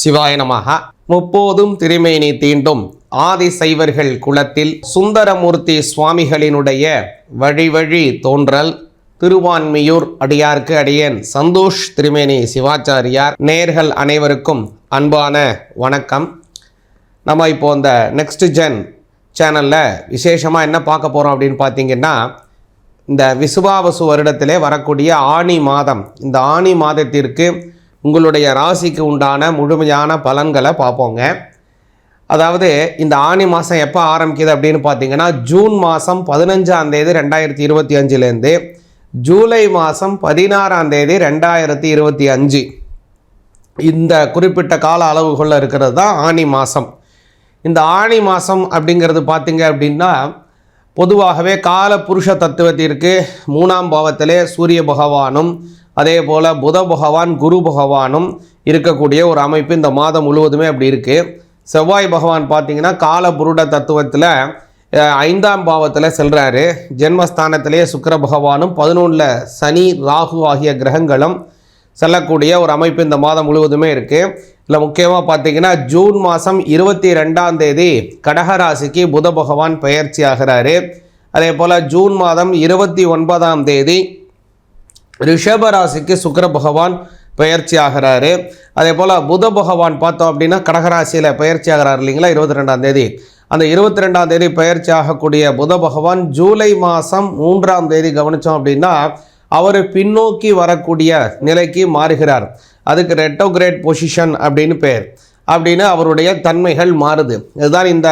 சிவாய நமக முப்போதும் திருமேனி தீண்டும் ஆதி சைவர்கள் குலத்தில் சுந்தரமூர்த்தி சுவாமிகளினுடைய வழி வழி தோன்றல். திருவான்மியூர் அடியார்க்கு அடியேன் சந்தோஷ் திருமேனி சிவாச்சாரியார். நேர்கள் அனைவருக்கும் அன்பான வணக்கம். நம்ம இப்போ இந்த நெக்ஸ்ட் ஜென் சேனலில் விசேஷமாக என்ன பார்க்க போகிறோம் அப்படின்னு பார்த்தீங்கன்னா இந்த விசுவாவசு வருடத்திலே வரக்கூடிய ஆணி மாதம். இந்த ஆணி மாதத்திற்கு உங்களுடைய ராசிக்கு உண்டான முழுமையான பலன்களை பார்ப்போங்க. அதாவது இந்த ஆணி மாதம் எப்போ ஆரம்பிக்குது அப்படின்னு பார்த்தீங்கன்னா ஜூன் மாதம் பதினஞ்சாம் தேதி ரெண்டாயிரத்தி இருபத்தி அஞ்சுலேருந்து ஜூலை மாதம் பதினாறாம் தேதி ரெண்டாயிரத்தி இருபத்தி அஞ்சு. இந்த குறிப்பிட்ட கால அளவுகளில் இருக்கிறது தான் ஆணி மாதம் இந்த ஆணி மாதம் அப்படிங்கிறது பார்த்தீங்க அப்படின்னா பொதுவாகவே கால புருஷ தத்துவத்திற்கு மூணாம் பாவத்திலே சூரிய பகவானும் அதே போல் புத பகவான் குரு பகவானும் இருக்கக்கூடிய ஒரு அமைப்பு இந்த மாதம் முழுவதுமே அப்படி இருக்குது செவ்வாய் பகவான் பார்த்தீங்கன்னா கால புருட தத்துவத்தில் ஐந்தாம் பாவத்தில் செல்கிறாரு ஜென்மஸ்தானத்திலே சுக்கர பகவானும் பதினொன்றில் சனி ராகு ஆகிய கிரகங்களும் செல்லக்கூடிய ஒரு அமைப்பு இந்த மாதம் முழுவதுமே இருக்குது இதில் முக்கியமாக பார்த்தீங்கன்னா ஜூன் மாதம் இருபத்தி ரெண்டாம் தேதி கடகராசிக்கு புத பகவான் பெயர்ச்சி ஆகிறாரு. அதே போல் ஜூன் மாதம் இருபத்தி ஒன்பதாம் தேதி ரிஷபராசிக்கு சுக்கர பகவான் பெயர்ச்சி ஆகிறாரு அதே போல் புத பகவான் பார்த்தோம் அப்படின்னா கடகராசியில் பயிற்சி ஆகிறார் இல்லைங்களா? இருபத்தி ரெண்டாம் தேதி. அந்த இருபத்தி ரெண்டாம் தேதி பயிற்சி ஆகக்கூடிய புத பகவான் ஜூலை மாதம் மூன்றாம் தேதி கவனித்தோம் அப்படின்னா அவர் பின்னோக்கி வரக்கூடிய நிலைக்கு மாறுகிறார். அதுக்கு ரெட்டோகிரேட் பொசிஷன் அப்படின்னு பேர். அப்படின்னு அவருடைய தன்மைகள் மாறுது. இதுதான் இந்த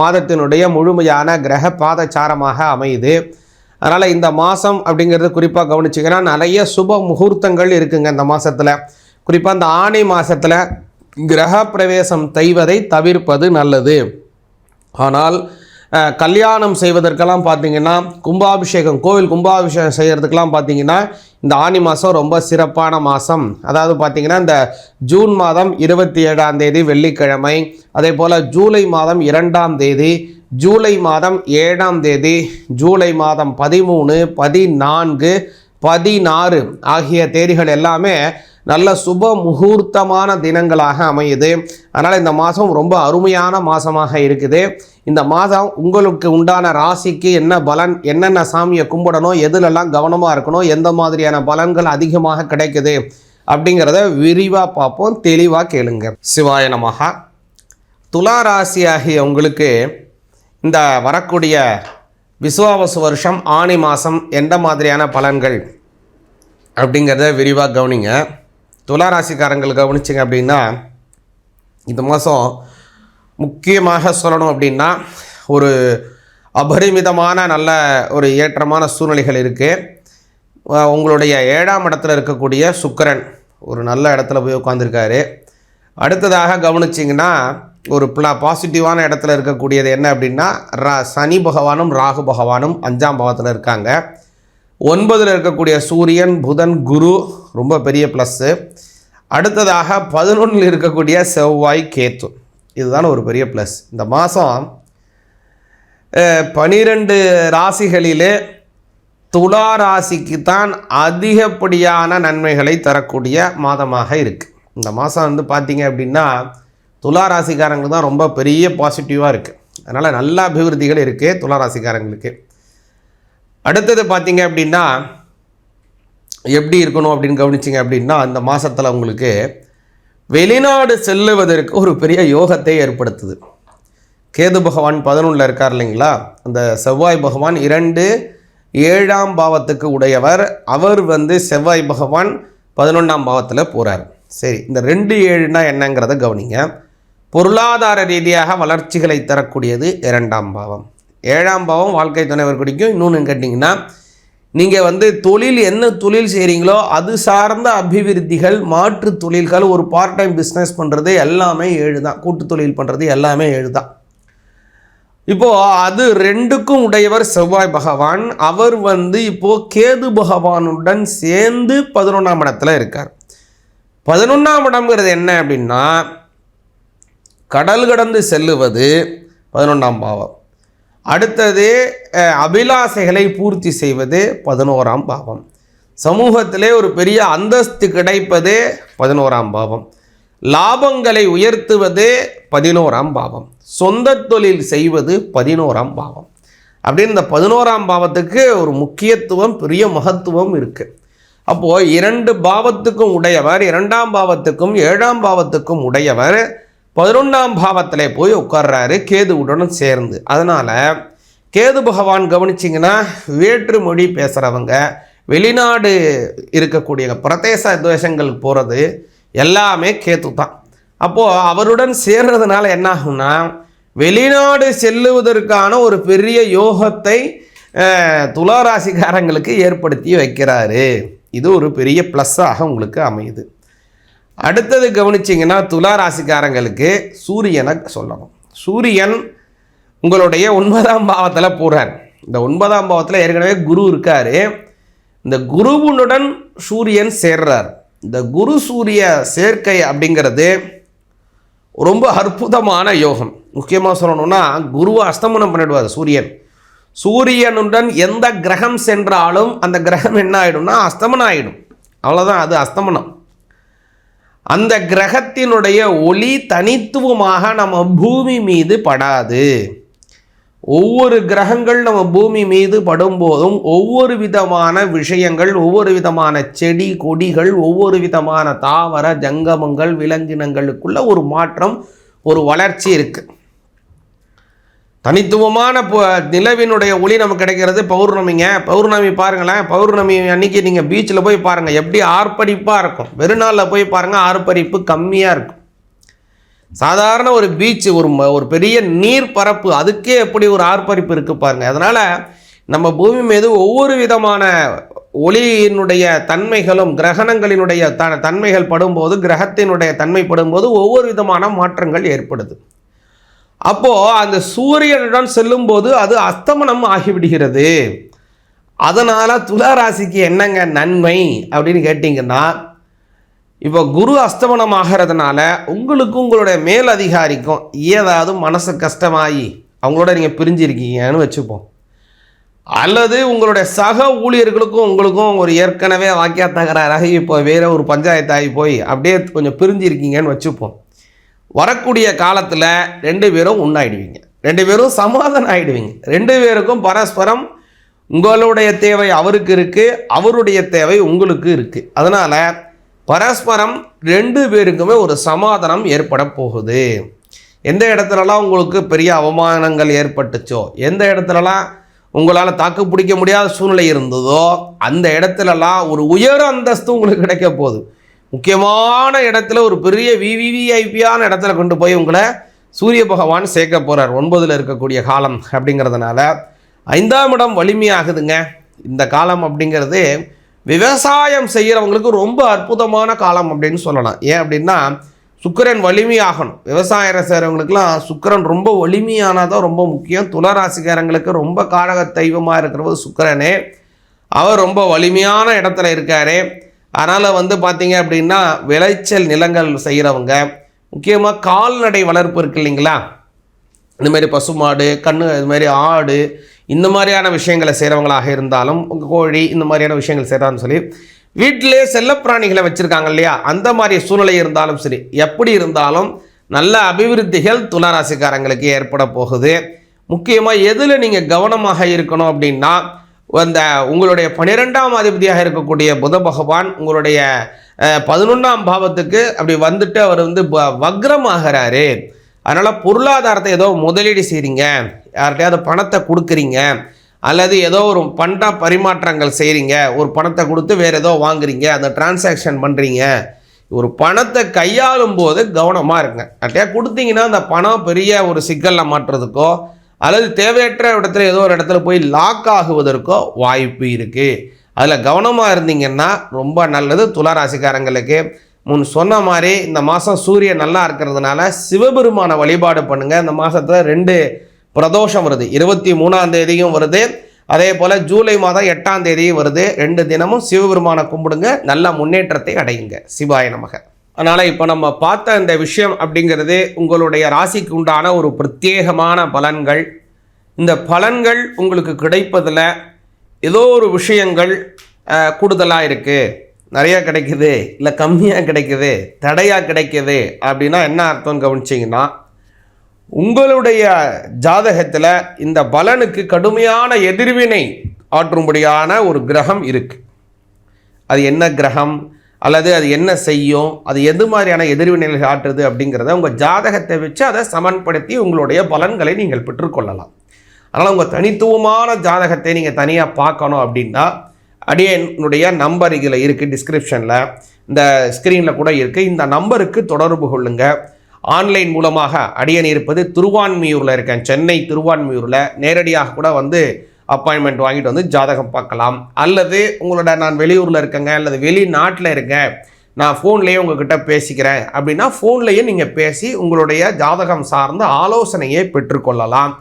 மாதத்தினுடைய முழுமையான கிரக பாதச்சாரமாக அமையுது. அதனால் இந்த மாதம் அப்படிங்கிறது குறிப்பாக கவனிச்சிங்கன்னா நிறைய சுப முகூர்த்தங்கள் இருக்குங்க இந்த மாதத்தில் குறிப்பாக இந்த ஆணை மாதத்தில் கிரக பிரவேசம் செய்வதை தவிர்ப்பது நல்லது. ஆனால் கல்யாணம் செய்வதற்கெல்லாம் பார்த்தீங்கன்னா கும்பாபிஷேகம் கோவில் கும்பாபிஷேகம் செய்கிறதுக்கெல்லாம் பார்த்தீங்கன்னா இந்த ஆனி மாதம் ரொம்ப சிறப்பான மாதம் அதாவது பார்த்தீங்கன்னா இந்த ஜூன் மாதம் இருபத்தி ஏழாம் தேதி வெள்ளிக்கிழமை அதே போல் ஜூலை மாதம் இரண்டாம் தேதி ஜூலை மாதம் ஏழாம் தேதி ஜூலை மாதம் பதிமூணு பதினான்கு பதினாறு ஆகிய தேதிகள் எல்லாமே நல்ல சுப முகூர்த்தமான தினங்களாக அமையுது. அதனால் இந்த மாதம் ரொம்ப அருமையான மாதமாக இருக்குது. இந்த மாதம் உங்களுக்கு உண்டான ராசிக்கு என்ன பலன் என்னென்ன சாமியை கும்பிடணும் எதுலெல்லாம் கவனமாக இருக்கணும் எந்த மாதிரியான பலன்கள் அதிகமாக கிடைக்குது அப்படிங்கிறத விரிவாக பார்ப்போம் தெளிவாக கேளுங்க. சிவாய நமஹா. துலா ராசி ஆகிய உங்களுக்கு இந்த வரக்கூடிய விசுவாவசு வருஷம் ஆணி மாதம் எந்த மாதிரியான பலன்கள் அப்படிங்கிறத விரிவாக கவனிங்க. துளாராசிக்காரங்கள் கவனிச்சிங்க அப்படின்னா இந்த மாதம் முக்கியமாக சொல்லணும் அப்படின்னா ஒரு அபரிமிதமான நல்ல ஒரு ஏற்றமான சூழ்நிலைகள் இருக்குது உங்களுடைய ஏழாம் இடத்துல இருக்கக்கூடிய சுக்கரன் ஒரு நல்ல இடத்துல போய் உட்காந்துருக்காரு அடுத்ததாக கவனிச்சிங்கன்னா ஒரு ப்ளா பாசிட்டிவான இடத்துல இருக்கக்கூடியது என்ன அப்படின்னா ரா சனி பகவானும் ராகு பகவானும் அஞ்சாம் பாவத்தில் இருக்காங்க. ஒன்பதில் இருக்கக்கூடிய சூரியன் புதன் குரு ரொம்ப பெரிய ப்ளஸ்ஸு அடுத்ததாக பதினொன்றில் இருக்கக்கூடிய செவ்வாய் கேத்து. இதுதான் ஒரு பெரிய ப்ளஸ் இந்த மாதம் பனிரெண்டு ராசிகளிலே துலா ராசிக்கு தான் அதிகப்படியான நன்மைகளை தரக்கூடிய மாதமாக இருக்குது இந்த மாதம் வந்து பார்த்திங்க அப்படின்னா துலா ராசிக்காரங்களுக்கு தான் ரொம்ப பெரிய பாசிட்டிவாக இருக்குது அதனால் நல்ல அபிவிருத்திகள் இருக்குது துலா ராசிக்காரங்களுக்கு அடுத்தது பார்த்தீங்க அப்படின்னா எப்படி இருக்கணும் அப்படின்னு கவனிச்சிங்க அப்படின்னா அந்த மாதத்தில் உங்களுக்கு வெளிநாடு செல்லுவதற்கு ஒரு பெரிய யோகத்தை ஏற்படுத்துது. கேது பகவான் பதினொன்றில் இருக்கார் இல்லைங்களா? அந்த செவ்வாய் பகவான் இரண்டு ஏழாம் பாவத்துக்கு உடையவர். அவர் வந்து செவ்வாய் பகவான் பதினொன்றாம் பாவத்தில் போகிறார் சரி இந்த ரெண்டு ஏழுனா என்னங்கிறத கவனிங்க. பொருளாதார ரீதியாக வளர்ச்சிகளை தரக்கூடியது இரண்டாம் பாவம். ஏழாம் பாவம் வாழ்க்கை துணைவர் குடிக்கும் இன்னொன்று கேட்டிங்கன்னா நீங்கள் வந்து தொழில் என்ன தொழில் செய்கிறீங்களோ அது சார்ந்த அபிவிருத்திகள் மாற்று தொழில்கள் ஒரு பார்ட் டைம் பிஸ்னஸ் பண்ணுறது எல்லாமே ஏழு தான் கூட்டு தொழில் பண்ணுறது எல்லாமே ஏழு தான் இப்போது அது ரெண்டுக்கும் உடையவர் செவ்வாய் பகவான். அவர் வந்து இப்போது கேது பகவானுடன் சேர்ந்து பதினொன்றாம் இடத்துல இருக்கார். பதினொன்றாம் இடம்ங்கிறது என்ன அப்படின்னா கடல் கடந்து செல்லுவது பதினொன்றாம் பாவம். அடுத்தது அபிலாசைகளை பூர்த்தி செய்வது பதினோராம் பாவம். சமூகத்திலே ஒரு பெரிய அந்தஸ்து கிடைப்பது பதினோராம் பாவம். லாபங்களை உயர்த்துவது பதினோராம் பாவம். சொந்த தொழில் செய்வது பதினோராம் பாவம். அப்படின்னு இந்த பதினோராம் பாவத்துக்கு ஒரு முக்கியத்துவம் பெரிய மகத்துவம் இருக்குது அப்போது இரண்டு பாவத்துக்கும் உடையவர் இரண்டாம் பாவத்துக்கும் ஏழாம் பாவத்துக்கும் உடையவர் பதினொன்றாம் பாவத்தில் போய் உட்கார்றாரு கேதுவுடன் சேர்ந்து. அதனால் கேது பகவான் கவனிச்சிங்கன்னா வேற்று மொழி பேசுகிறவங்க வெளிநாடு இருக்கக்கூடிய பிரதேச தேசங்களுக்கு போகிறது எல்லாமே கேத்து தான் அப்போது அவருடன் சேர்றதுனால என்ன ஆகும்னா வெளிநாடு செல்லுவதற்கான ஒரு பெரிய யோகத்தை அஹ், துளாராசிக்காரங்களுக்கு ஏற்படுத்தி வைக்கிறாரு. இது ஒரு பெரிய ப்ளஸ்ஸாக உங்களுக்கு அமையுது. அடுத்தது கவனிச்சிங்கன்னா துலா ராசிக்காரங்களுக்கு சூரியனை சொல்லணும். சூரியன் உங்களுடைய ஒன்பதாம் பாவத்தில் போகிறார் இந்த ஒன்பதாம் பாவத்தில் ஏற்கனவே குரு இருக்கார். இந்த குருவுனுடன் சூரியன் சேர்றார். இந்த குரு சூரிய சேர்க்கை அப்படிங்கிறது ரொம்ப அற்புதமான யோகம். முக்கியமாக சொல்லணும்னா குருவை அஸ்தமனம் பண்ணிடுவார் சூரியன். சூரியனுடன் எந்த கிரகம் சென்றாலும் அந்த கிரகம் என்ன ஆகிடும்னா அஸ்தமனம் ஆகிடும் அவ்வளோதான் அது அஸ்தமனம். அந்த கிரகத்தினுடைய ஒளி தனித்துவமாக நம்ம பூமி மீது படாது. ஒவ்வொரு கிரகங்கள் நம்ம பூமி மீது படும்போதும் ஒவ்வொரு விதமான விஷயங்கள் ஒவ்வொரு விதமான செடி கொடிகள் ஒவ்வொரு விதமான தாவர ஜங்கமங்கள் விலங்கினங்களுக்குள்ள ஒரு மாற்றம் ஒரு வளர்ச்சி இருக்குது தனித்துவமான ப- நிலவினுடைய ஒளி நமக்கு கிடைக்கிறது பௌர்ணமிங்க. பௌர்ணமி பாருங்களேன். பௌர்ணமி அன்னைக்கு நீங்கள் பீச்சில் போய் பாருங்கள் எப்படி ஆர்ப்பரிப்பாக இருக்கும். வெறுநாளில் போய் பாருங்கள் ஆர்ப்பரிப்பு கம்மியாக இருக்கும். சாதாரண ஒரு பீச் ஒரு ம- ஒரு பெரிய நீர் பரப்பு அதுக்கே எப்படி ஒரு ஆர்ப்பரிப்பு இருக்குது பாருங்க. அதனால் நம்ம பூமி மீது ஒவ்வொரு விதமான ஒளியினுடைய தன்மைகளும் கிரகணங்களினுடைய த தன்மைகள் படும்போது கிரகத்தினுடைய தன்மை படும்போது ஒவ்வொரு விதமான மாற்றங்கள் ஏற்படுது. அப்போது அந்த சூரியனுடன் செல்லும்போது அது அஸ்தமனம் ஆகிவிடுகிறது. அதனால் துலா ராசிக்கு என்னங்க நன்மை அப்படின்னு கேட்டிங்கன்னா இப்போ குரு அஸ்தமனம் ஆகிறதுனால உங்களுக்கும் உங்களுடைய மேல் அதிகாரிக்கும் ஏதாவது மனசு கஷ்டமாகி அவங்களோட நீங்கள் பிரிஞ்சிருக்கீங்கன்னு வச்சுப்போம். அல்லது உங்களுடைய சக ஊழியர்களுக்கும் உங்களுக்கும் ஒரு ஏற்கனவே வாக்கியா தகராறாகி இப்போ வேற ஒரு பஞ்சாயத்தாகி போய் அப்படியே கொஞ்சம் பிரிஞ்சிருக்கீங்கன்னு வச்சுப்போம். வரக்கூடிய காலத்தில் ரெண்டு பேரும் ஒன்றாயிடுவீங்க ரெண்டு பேரும் சமாதானம் ஆகிடுவீங்க ரெண்டு பேருக்கும் பரஸ்பரம் உங்களுடைய தேவை அவருக்கு இருக்குது அவருடைய தேவை உங்களுக்கு இருக்குது அதனால் பரஸ்பரம் ரெண்டு பேருக்குமே ஒரு சமாதானம் ஏற்பட போகுது. எந்த இடத்துலலாம் உங்களுக்கு பெரிய அவமானங்கள் ஏற்பட்டுச்சோ எந்த இடத்துலலாம் உங்களால் தாக்கு பிடிக்க முடியாத சூழ்நிலை இருந்ததோ அந்த இடத்துலலாம் ஒரு உயர் அந்தஸ்து உங்களுக்கு கிடைக்க போகுது. முக்கியமான இடத்துல ஒரு பெரிய விவிவிஐபியான இடத்துல கொண்டு போய் உங்களை சூரிய பகவான் சேர்க்க போகிறார் ஒன்பதில் இருக்கக்கூடிய காலம் அப்படிங்கிறதுனால ஐந்தாம் இடம் வலிமையாகுதுங்க. இந்த காலம் அப்படிங்கிறது விவசாயம் செய்கிறவங்களுக்கு ரொம்ப அற்புதமான காலம் அப்படின்னு சொல்லலாம். ஏன் அப்படின்னா சுக்கரன் வலிமையாகணும். விவசாயம் செய்கிறவங்களுக்குலாம் சுக்கரன் ரொம்ப வலிமையானதான் ரொம்ப முக்கியம். துளராசிக்காரங்களுக்கு ரொம்ப காரக தெய்வமாக இருக்கிறது சுக்கிரனே. அவர் ரொம்ப வலிமையான இடத்துல இருக்காரு. அதனால் வந்து பார்த்தீங்க அப்படின்னா விளைச்சல் நிலங்கள் செய்கிறவங்க முக்கியமாக கால்நடை வளர்ப்பு இருக்கு இல்லைங்களா? இந்தமாரி பசுமாடு கண்ணு இது மாதிரி ஆடு இந்த மாதிரியான விஷயங்களை செய்கிறவங்களாக இருந்தாலும் உங்கள் கோழி இந்த மாதிரியான விஷயங்கள் செய்கிறான்னு சொல்லி வீட்டிலே செல்லப்பிராணிகளை வச்சுருக்காங்க இல்லையா? அந்த மாதிரி சூழ்நிலை இருந்தாலும் சரி எப்படி இருந்தாலும் நல்ல அபிவிருத்திகள் துளாராசிக்காரங்களுக்கு ஏற்பட போகுது. முக்கியமாக எதில் நீங்கள் கவனமாக இருக்கணும் அப்படின்னா அந்த உங்களுடைய பன்னிரெண்டாம் அதிபதியாக இருக்கக்கூடிய புத பகவான் உங்களுடைய பதினொன்றாம் பாவத்துக்கு அப்படி வந்துட்டு அவர் வந்து வக்ரமாகிறாரு. அதனால் பொருளாதாரத்தை ஏதோ முதலீடு செய்கிறீங்க யார்கிட்டயாவது பணத்தை கொடுக்குறீங்க. அல்லது ஏதோ ஒரு பண்ட பரிமாற்றங்கள் செய்கிறீங்க ஒரு பணத்தை கொடுத்து வேறு ஏதோ வாங்குறீங்க. அந்த டிரான்சாக்ஷன் பண்ணுறீங்க ஒரு பணத்தை கையாளும் போது கவனமாக இருங்க. யார்கிட்டயா கொடுத்தீங்கன்னா அந்த பணம் பெரிய ஒரு சிக்கலில் மாட்டுறதுக்கோ அல்லது தேவையற்ற இடத்துல ஏதோ ஒரு இடத்துல போய் லாக் ஆகுவதற்கோ வாய்ப்பு இருக்குது அதில் கவனமாக இருந்தீங்கன்னா ரொம்ப நல்லது. துளாராசிக்காரங்களுக்கு முன் சொன்ன மாதிரி இந்த மாதம் சூரியன் நல்லா இருக்கிறதுனால சிவபெருமான வழிபாடு பண்ணுங்கள் இந்த மாதத்தில் ரெண்டு பிரதோஷம் வருது. இருபத்தி மூணாம் தேதியும் வருது. அதே போல் ஜூலை மாதம் எட்டாம் தேதியும் வருது. ரெண்டு தினமும் சிவபெருமானை கும்பிடுங்க. நல்ல முன்னேற்றத்தை அடையுங்க. சிவாய நமக. அதனால் இப்போ நம்ம பார்த்த இந்த விஷயம் அப்படிங்கிறது உங்களுடைய ராசிக்கு உண்டான ஒரு பிரத்யேகமான பலன்கள். இந்த பலன்கள் உங்களுக்கு கிடைப்பதில் ஏதோ ஒரு விஷயங்கள் கூடுதலாக இருக்குது நிறையா கிடைக்குது இல்லை கம்மியாக கிடைக்குது தடையாக கிடைக்குது அப்படின்னா என்ன அர்த்தம்னு கவனிச்சிங்கன்னா உங்களுடைய ஜாதகத்தில் இந்த பலனுக்கு கடுமையான எதிர்வினை ஆற்றும்படியான ஒரு கிரகம் இருக்குது அது என்ன கிரகம்? அல்லது அது என்ன செய்யும் அது எது மாதிரியான எதிர்வினைகள் ஆற்றுது அப்படிங்கிறத உங்கள் ஜாதகத்தை வச்சு அதை சமன்படுத்தி உங்களுடைய பலன்களை நீங்கள் பெற்றுக்கொள்ளலாம் அதனால் உங்கள் தனித்துவமான ஜாதகத்தை நீங்கள் தனியாக பார்க்கணும் அப்படின்னா அடியனுடைய நம்பர் இதில் இருக்குது டிஸ்கிரிப்ஷனில் இந்த ஸ்க்ரீனில் கூட இருக்குது இந்த நம்பருக்கு தொடர்பு கொள்ளுங்கள் ஆன்லைன் மூலமாக அடியன் இருப்பது திருவான்மியூரில் இருக்கேன். சென்னை திருவான்மியூரில் நேரடியாக கூட வந்து அப்பாயின்மெண்ட் வாங்கிட்டு வந்து ஜாதகம் பார்க்கலாம். அல்லது உங்களோட நான் வெளியூரில் இருக்கேங்க அல்லது வெளிநாட்டில் இருக்கேன் நான் ஃபோன்லேயே உங்ககிட்ட பேசிக்கிறேன் அப்படின்னா ஃபோன்லேயே நீங்கள் பேசி உங்களுடைய ஜாதகம் சார்ந்த ஆலோசனையை பெற்றுக்கொள்ளலாம்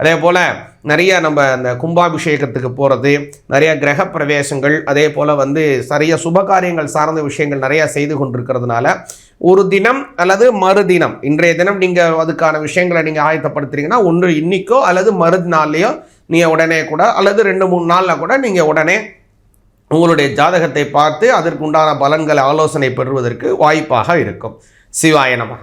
அதே போல் நிறையா நம்ம அந்த கும்பாபிஷேகத்துக்கு போகிறது நிறைய கிரக பிரவேசங்கள் அதே போல் வந்து சரிய சுபகாரியங்கள் சார்ந்த விஷயங்கள் நிறையா செய்து கொண்டிருக்கிறதுனால ஒரு தினம் அல்லது மறுதினம் இன்றைய தினம் நீங்கள் அதுக்கான விஷயங்களை நீங்கள் ஆயத்தப்படுத்துறீங்கன்னா ஒன்று இன்னிக்கோ அல்லது மறுநாள்லையோ நீங்கள் உடனே கூட அல்லது ரெண்டு மூணு நாளில் கூட நீங்கள் உடனே உங்களுடைய ஜாதகத்தை பார்த்து அதற்குண்டான பலன்களை ஆலோசனை பெறுவதற்கு வாய்ப்பாக இருக்கும். சிவாய நமக